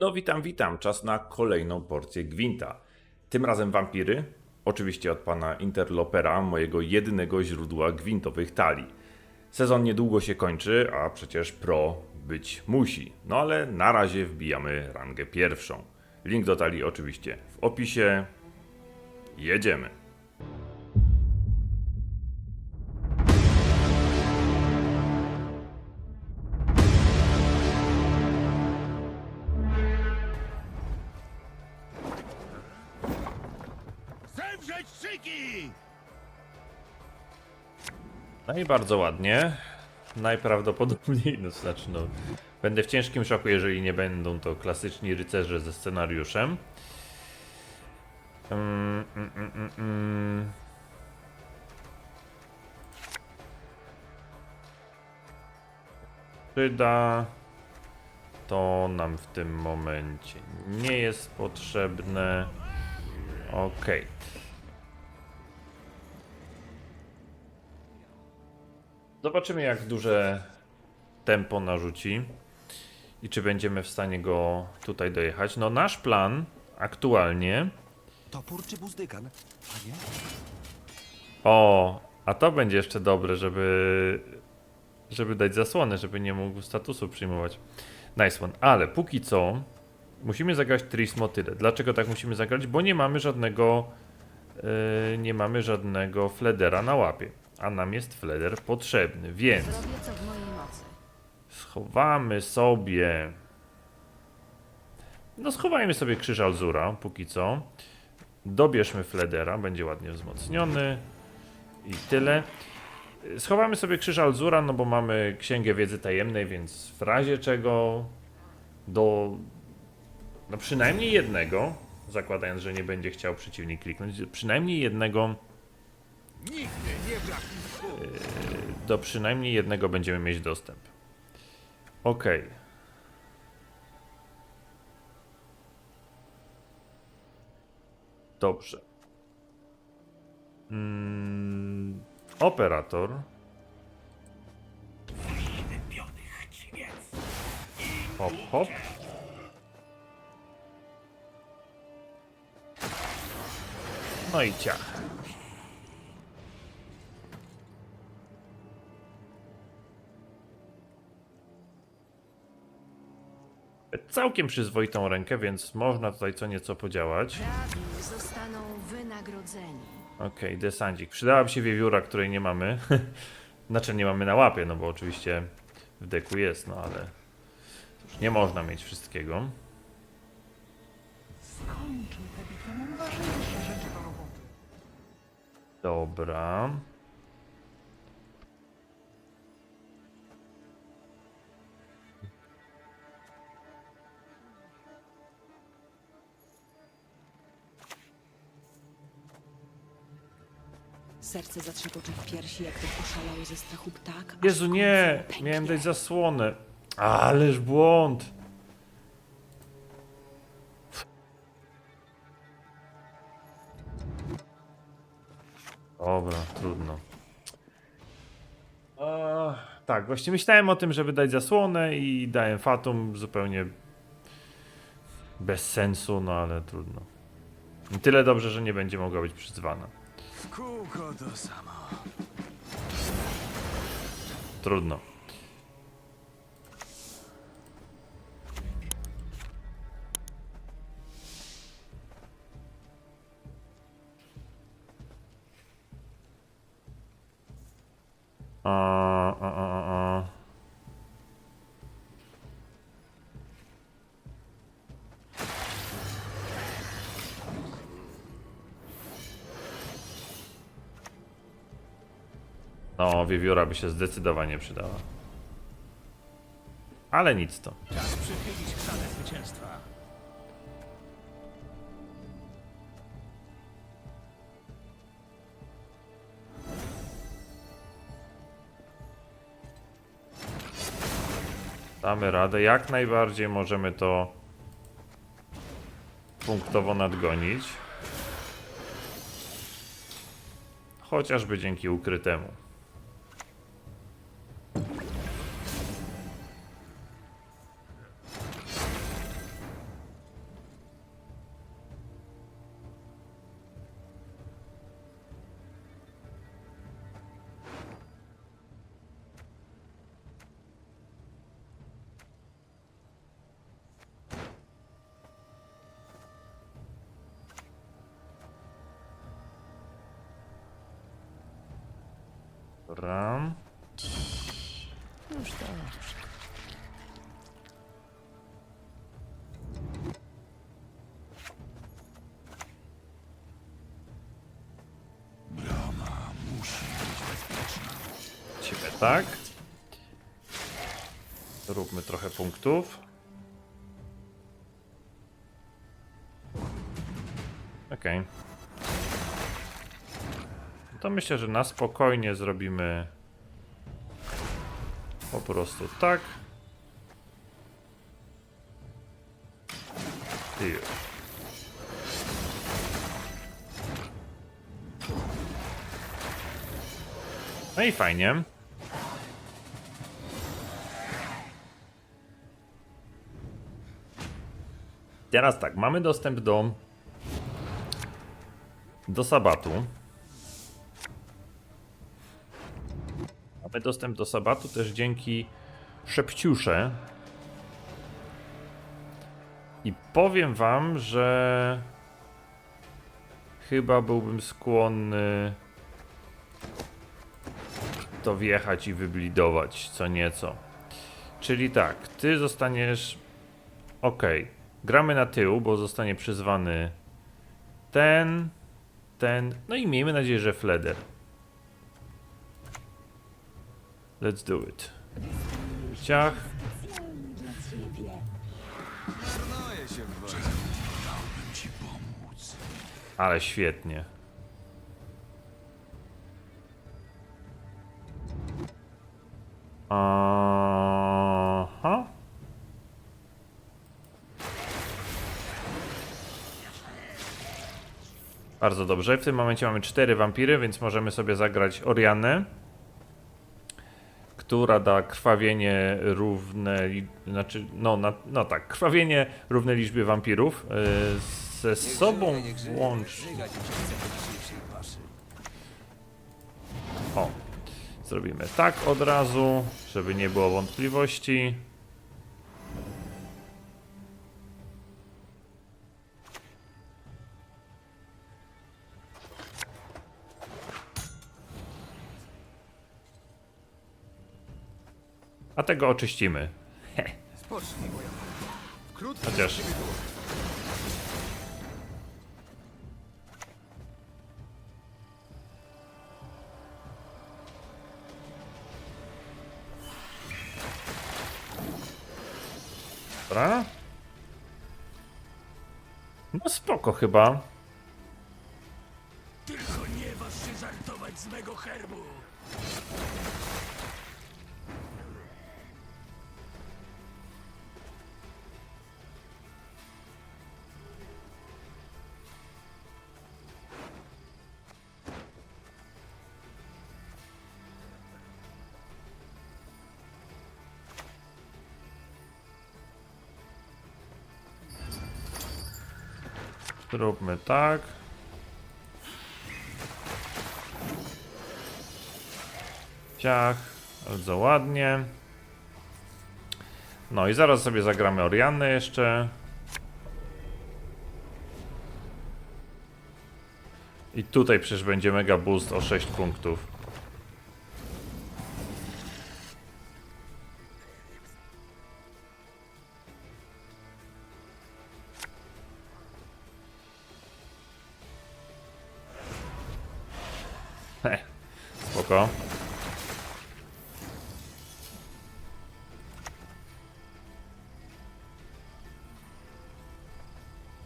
No witam, witam. Czas na kolejną porcję gwinta. Tym razem wampiry. Oczywiście od pana Interlopera, mojego jedynego źródła gwintowych talii. Sezon niedługo się kończy, a przecież pro być musi. No ale na razie wbijamy rangę pierwszą. Link do talii oczywiście w opisie. Jedziemy. I bardzo ładnie. Najprawdopodobniej, no znaczy, no, będę w ciężkim szoku, jeżeli nie będą to klasyczni rycerze ze scenariuszem. Mm, mm, mm, mm, mm. Przyda to nam w tym momencie nie jest potrzebne. Okej. Zobaczymy, jak duże tempo narzuci i czy będziemy w stanie go tutaj dojechać. No, nasz plan aktualnie. Topór czy buzdykan? A nie? O, a to będzie jeszcze dobre, żeby. żeby dać zasłonę, żeby nie mógł statusu przyjmować. Nice one. Ale póki co musimy zagrać Tris Motyle. Dlaczego tak musimy zagrać? Bo nie mamy żadnego. Yy, nie mamy żadnego fledera na łapie. A nam jest fleder potrzebny, więc. Schowamy sobie. No, schowajmy sobie krzyż Alzura, póki co. Dobierzmy Fledera, będzie ładnie wzmocniony. I tyle. Schowamy sobie krzyż Alzura, no bo mamy księgę wiedzy tajemnej, więc w razie czego do. No przynajmniej jednego, zakładając, że nie będzie chciał przeciwnik kliknąć, przynajmniej jednego. Nigdy nie brak mi słów. Do przynajmniej jednego będziemy mieć dostęp. Okej. Dobrze. Mm, operator. Hop, hop. No i ciach. Całkiem przyzwoitą rękę, więc można tutaj co nieco podziałać. Radni zostaną wynagrodzeni. Okej, desancik. Przydałaby się wiewióra, której nie mamy. znaczy nie mamy na łapie, no bo oczywiście w deku jest, no ale cóż, nie można mieć wszystkiego. Skończył tę bitwę, mam ważniejsze rzeczy do roboty. Dobra. Serce zatrzepocze w piersi, jak ten oszalały ze strachu ptak. aż Jezu, nie! pęknie. Miałem dać zasłonę. Ależ błąd! Dobra, trudno. Eee, tak, właśnie myślałem o tym, żeby dać zasłonę i dałem Fatum zupełnie bez sensu, no ale trudno. I tyle dobrze, że nie będzie mogła być przyzwana. A, a. No, wiewióra by się zdecydowanie przydała. Ale nic to. Czas przychylić zwycięstwa. Damy radę. Jak najbardziej możemy to punktowo nadgonić. Chociażby dzięki ukrytemu. Dobra. Już dobrze. Ciebie tak. Róbmy trochę punktów. To myślę, że na spokojnie zrobimy po prostu tak. I już. No i fajnie. Teraz tak, mamy dostęp do do sabatu. Dostęp do sabatu też dzięki szepciusze. I powiem wam, że chyba byłbym skłonny to wjechać i wyblidować co nieco. Czyli tak, ty zostaniesz. Ok, gramy na tył, bo zostanie przyzwany ten, ten. No i miejmy nadzieję, że Fleder. Let's do it. Ciach. Ale świetnie. Aha. Bardzo dobrze. W tym momencie mamy cztery wampiry, więc możemy sobie zagrać Orianę, która da krwawienie równe, znaczy, no, na, no tak, krwawienie równe liczbie wampirów. Yy, ze sobą łącznie. O, zrobimy tak od razu, żeby nie było wątpliwości. A tego oczyścimy. Wkrótce Chociaż Dobra. No spoko chyba. Zróbmy tak. Ciach, bardzo ładnie. No i zaraz sobie zagramy Oriannę jeszcze. I tutaj przecież będzie mega boost o 6 punktów. Spoko.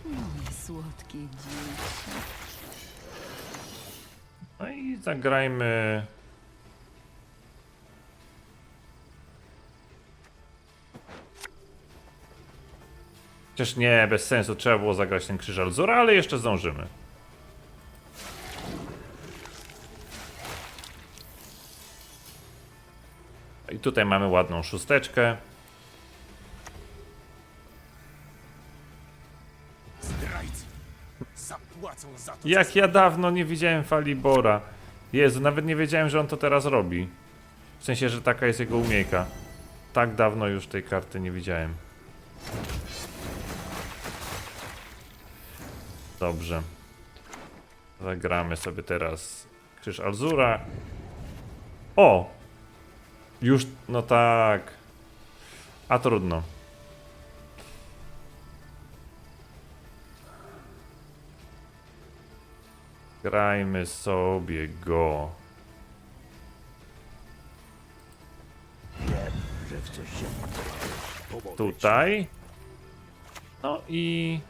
Moje słodkie dzieci. No i zagrajmy. Chociaż nie, bez sensu, trzeba było zagrać ten krzyż Alzura, ale jeszcze zdążymy. Tutaj mamy ładną szósteczkę. Jak ja dawno nie widziałem Falibora. Jezu, nawet nie wiedziałem, że on to teraz robi. W sensie, że taka jest jego umiejka. Tak dawno już tej karty nie widziałem. Dobrze. Zagramy sobie teraz Krzyż Alzura. O! Już, no tak. A trudno. Grajmy sobie go. Tutaj. No i.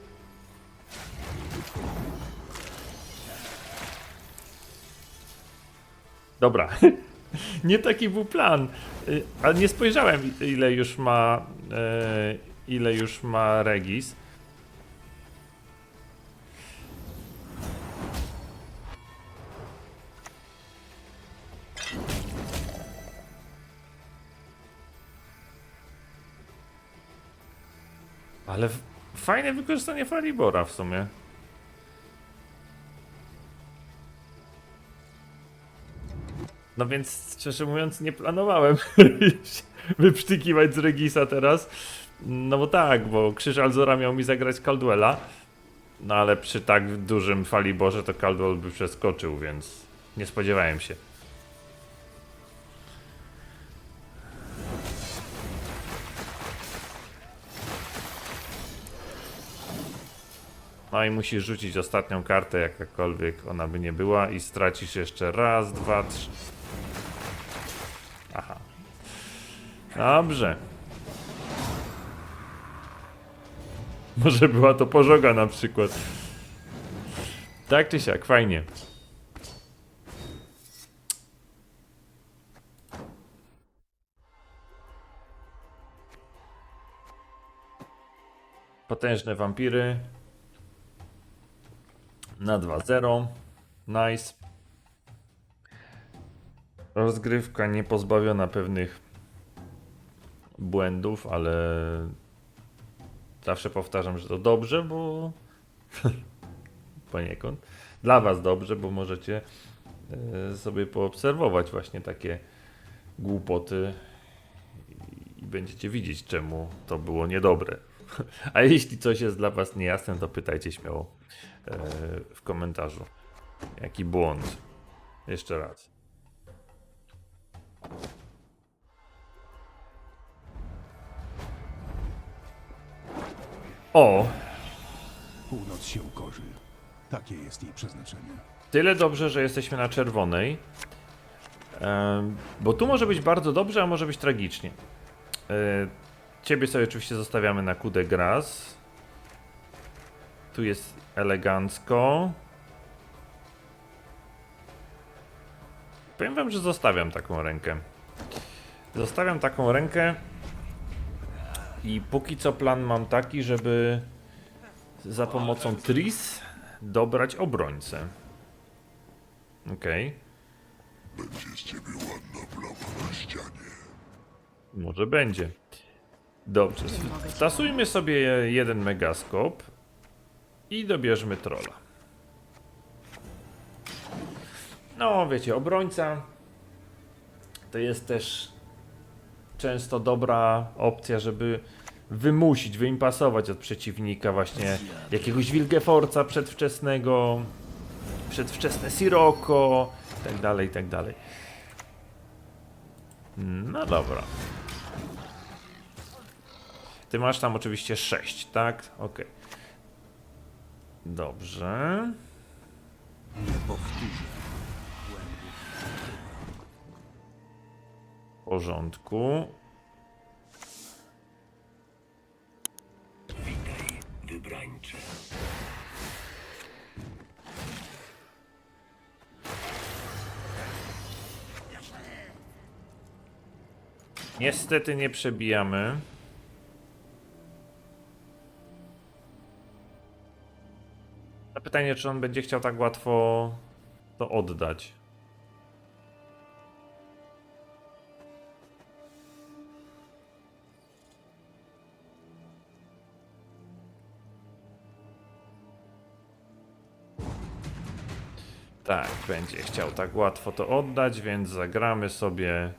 Dobra. Nie taki był plan. Y, Ale nie spojrzałem, ile już ma. e, Ile już ma Regis. Ale fajne wykorzystanie Falibora w sumie. No więc, szczerze mówiąc, nie planowałem wyprztykiwać z Regisa teraz. No bo tak, bo Krzyż Alzora miał mi zagrać Caldwella. No ale przy tak dużym Faliborze to Caldwell by przeskoczył, więc nie spodziewałem się. No i musisz rzucić ostatnią kartę, jakakolwiek ona by nie była i stracisz jeszcze raz, dwa, trzy. Dobrze. Może była to pożoga na przykład. Tak czy siak, fajnie. Potężne wampiry. Na 2-0. Nice. Rozgrywka nie pozbawiona pewnych błędów, ale zawsze powtarzam, że to dobrze, bo poniekąd. Dla Was dobrze, bo możecie e, sobie poobserwować właśnie takie głupoty i będziecie widzieć, czemu to było niedobre. A jeśli coś jest dla Was niejasne, to pytajcie śmiało e, w komentarzu. Jaki błąd? Jeszcze raz. O, Północ się ukorzy. Takie jest jej przeznaczenie. tyle dobrze, że jesteśmy na czerwonej. Bo tu może być bardzo dobrze, a może być tragicznie. E, ciebie sobie oczywiście zostawiamy na kudę gras. Tu jest elegancko. Powiem wam, że zostawiam taką rękę. Zostawiam taką rękę. I póki co plan mam taki, żeby za pomocą Tris dobrać obrońcę. Okej. Może będzie. Dobrze. Stasujmy sobie jeden megaskop i dobierzmy trolla. No, wiecie, obrońca to jest też często dobra opcja, żeby wymusić, wyimpasować od przeciwnika właśnie jakiegoś Wilgeforca przedwczesnego, przedwczesne Sirocco, i tak dalej, tak dalej. No dobra. Ty masz tam oczywiście 6, tak? Okej. Dobrze. W porządku. Wybrańcze. Niestety nie przebijamy. Pytanie, czy on będzie chciał tak łatwo to oddać. Będzie chciał tak łatwo to oddać, więc zagramy sobie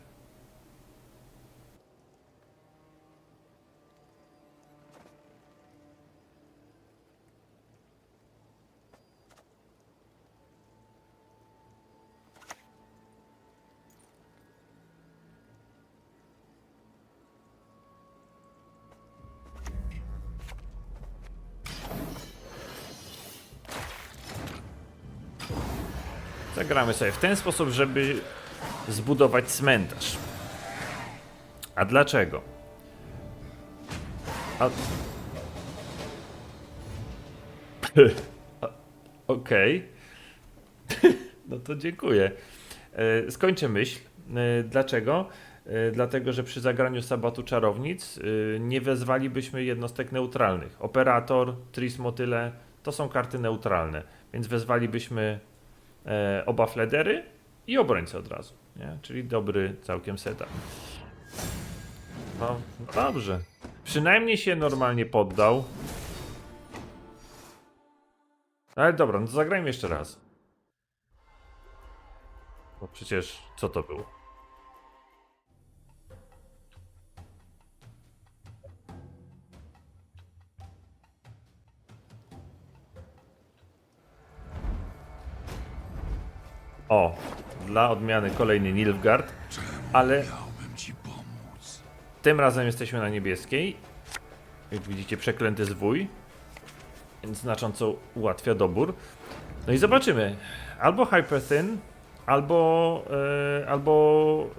Zagramy sobie w ten sposób, żeby zbudować cmentarz. A dlaczego? A... Okej. no to dziękuję. E, Skończę myśl. E, Dlaczego? E, Dlatego, że przy zagraniu sabatu czarownic nie wezwalibyśmy jednostek neutralnych. Operator, Tris Motyle to są karty neutralne, więc wezwalibyśmy oba fledery i obrońcę od razu. Nie? Czyli dobry całkiem setup. No, dobrze. Przynajmniej się normalnie poddał. Ale dobra, no zagrajmy jeszcze raz. Bo przecież co to było? O, dla odmiany kolejny Nilfgaard, ale tym razem jesteśmy na niebieskiej. Jak widzicie, przeklęty zwój. Więc znacząco ułatwia dobór. No i zobaczymy. Albo Hyperthin, albo, e, albo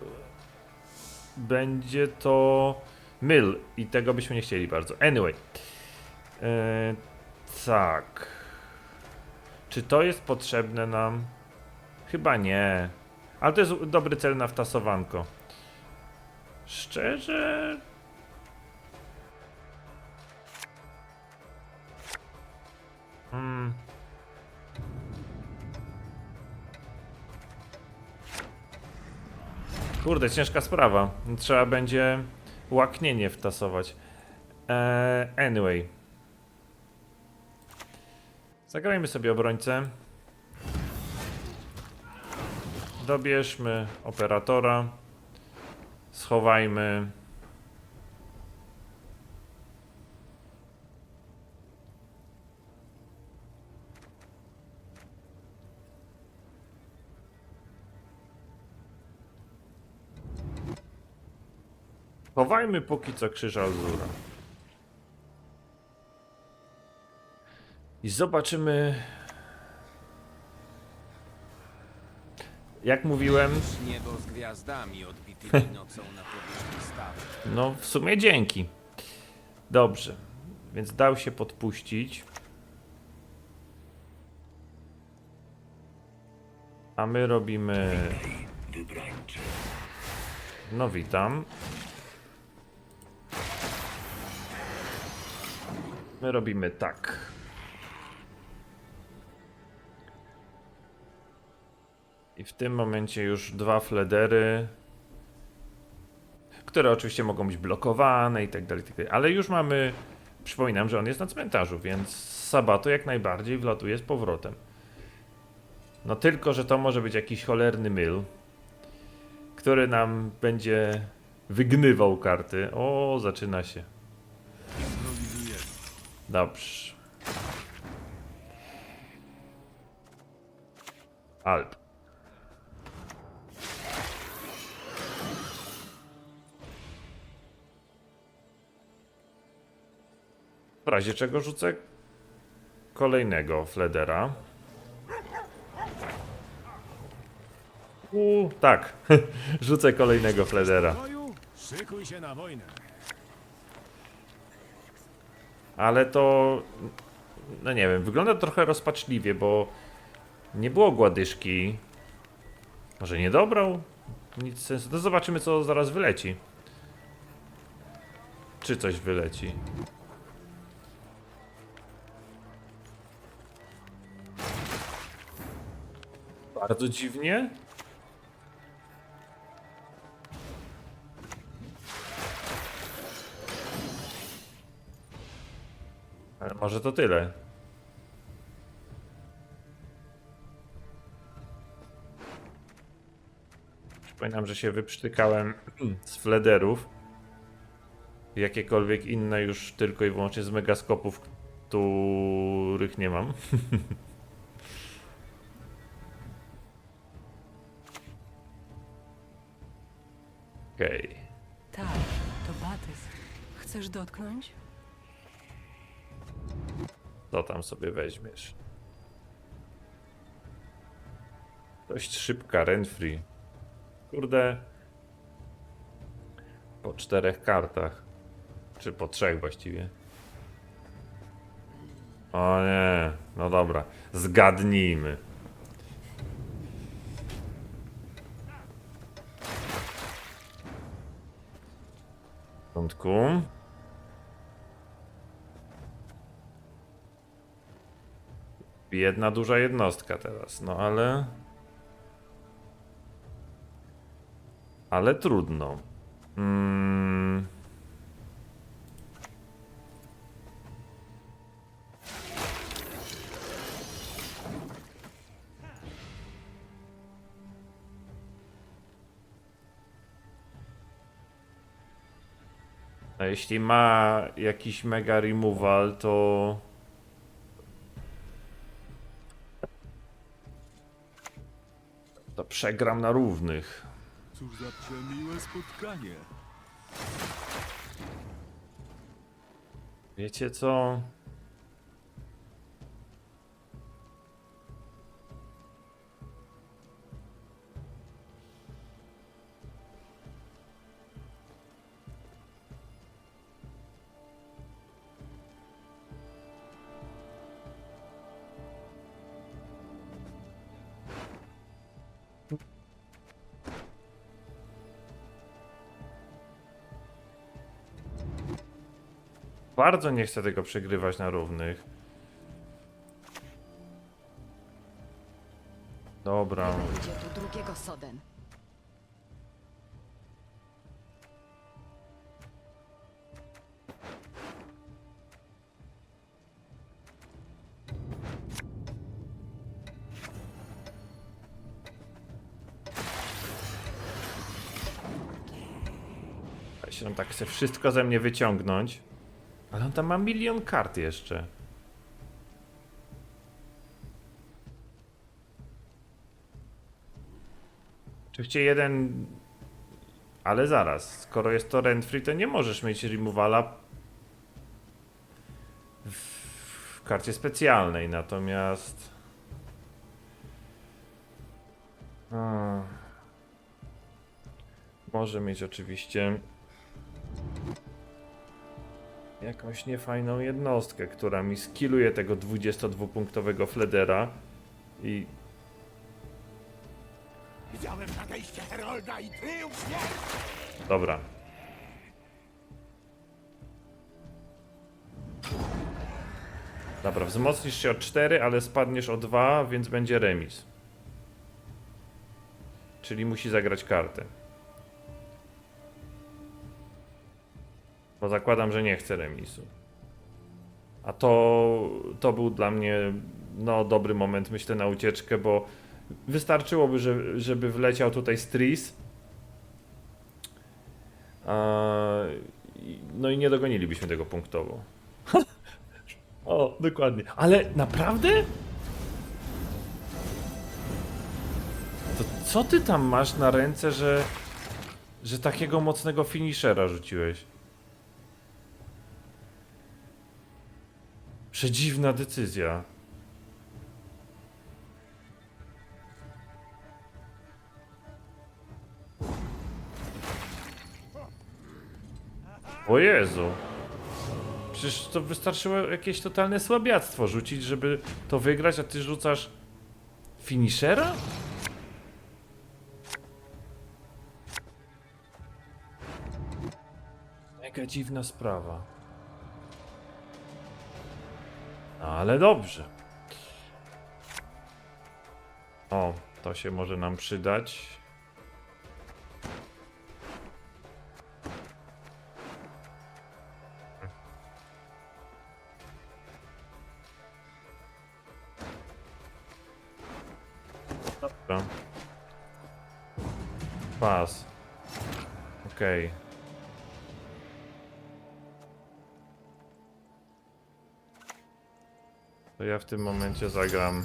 będzie to Mill. I tego byśmy nie chcieli bardzo. Anyway. E, tak. Czy to jest potrzebne nam? Chyba nie. Ale to jest dobry cel na wtasowanko. Szczerze. Hmm. Kurde, ciężka sprawa. Trzeba będzie łaknienie wtasować. Eee, anyway. Zagrajmy sobie obrońcę. Dobierzmy operatora. Schowajmy. Chowajmy póki co krzyż Azura. I zobaczymy. Jak mówiłem, Niebo z gwiazdami odbitymi nocą na powierzchni. No, w sumie dzięki. Dobrze. Więc dał się podpuścić. A my robimy. No, witam. My robimy tak. I w tym momencie już dwa fledery które oczywiście mogą być blokowane i tak dalej, tak dalej. Ale już mamy, przypominam, że on jest na cmentarzu, więc z sabatu jak najbardziej wlatuje z powrotem. No tylko, że to może być jakiś cholerny myl, który nam będzie wygnywał karty. O, zaczyna się. Dobrze. Alp. W razie czego rzucę kolejnego Fledera. U, tak. rzucę kolejnego Fledera. Ale to. No nie wiem, wygląda trochę rozpaczliwie, bo nie było gładyszki. Może nie dobrał? Nic sensu. No zobaczymy, co zaraz wyleci. Czy coś wyleci. Bardzo dziwnie. Ale może to tyle. Przypominam, że się wyprztykałem z flederów. Jakiekolwiek inne już tylko i wyłącznie z megaskopów, których nie mam. Okej. Tak, to Batys. Chcesz dotknąć? Co tam sobie weźmiesz? Dość szybka, Renfree. Kurde. Po czterech kartach. Czy po trzech właściwie. O nie, no dobra. Zgadnijmy. Porządku. Jedna duża jednostka teraz, no ale. Ale trudno. Mm. A jeśli ma jakiś mega removal, to. To przegram na równych. Cóż za przemiłe spotkanie. Wiecie co? Bardzo nie chcę tego przegrywać na równych. Dobra. Będzie tu drugiego Soden. Ja się on tak chce wszystko ze mnie wyciągnąć. Ale on tam ma milion kart jeszcze. Oczywiście jeden... Ale zaraz, skoro jest to rent-free, to nie możesz mieć removala w karcie specjalnej, natomiast... A. Może mieć oczywiście jakąś niefajną jednostkę, która mi skilluje tego 22-punktowego Fledera i Widziałem nadejście Herolda i triumf nie! dobra. Dobra, wzmocnisz się o 4, ale spadniesz o 2, więc będzie remis. Czyli musi zagrać kartę. Bo zakładam, że nie chce remisu. A to, to był dla mnie no, dobry moment, myślę, na ucieczkę, bo wystarczyłoby, że, żeby wleciał tutaj Stris. No i nie dogonilibyśmy tego punktowo. o, dokładnie. Ale naprawdę? To co ty tam masz na ręce, że, że takiego mocnego finishera rzuciłeś? Przedziwna decyzja. O Jezu. Przecież to wystarczyło jakieś totalne słabiactwo rzucić, żeby to wygrać, a ty rzucasz finishera? Jaka dziwna sprawa. No, ale dobrze. O, to się może nam przydać. W tym momencie zagram.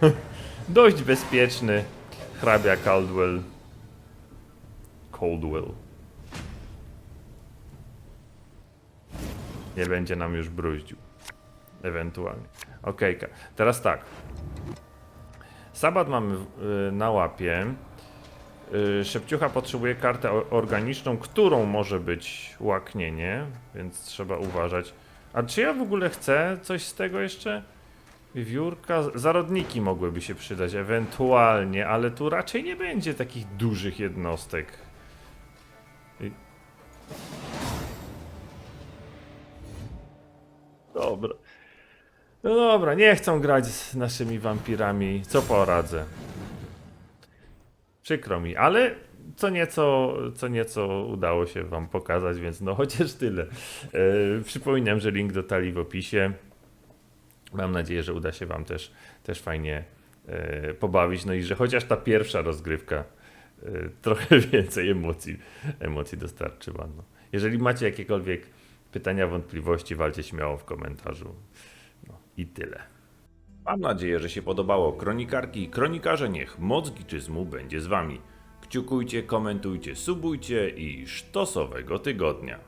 Dość bezpieczny. hrabia Caldwell. Coldwell. Nie będzie nam już bruździł. Ewentualnie. Okej, ka- teraz tak. Sabat mamy y, na łapie. Y, Szepciucha potrzebuje kartę organiczną, którą może być łaknienie, więc trzeba uważać. A czy ja w ogóle chcę coś z tego jeszcze? Wiewiórka, zarodniki mogłyby się przydać ewentualnie, ale tu raczej nie będzie takich dużych jednostek. Dobra. No dobra, nie chcą grać z naszymi wampirami, co poradzę. Przykro mi, ale co nieco, co nieco udało się wam pokazać, więc no chociaż tyle. E, przypominam, że link do talii w opisie. Mam nadzieję, że uda się wam też, też fajnie e, pobawić, no i że chociaż ta pierwsza rozgrywka e, trochę więcej emocji, emocji dostarczyła. No. Jeżeli macie jakiekolwiek pytania, wątpliwości, walcie śmiało w komentarzu. I tyle. Mam nadzieję, że się podobało. Kronikarki i kronikarze, niech moc giczyzmu będzie z wami. Kciukujcie, komentujcie, subujcie i sztosowego tygodnia.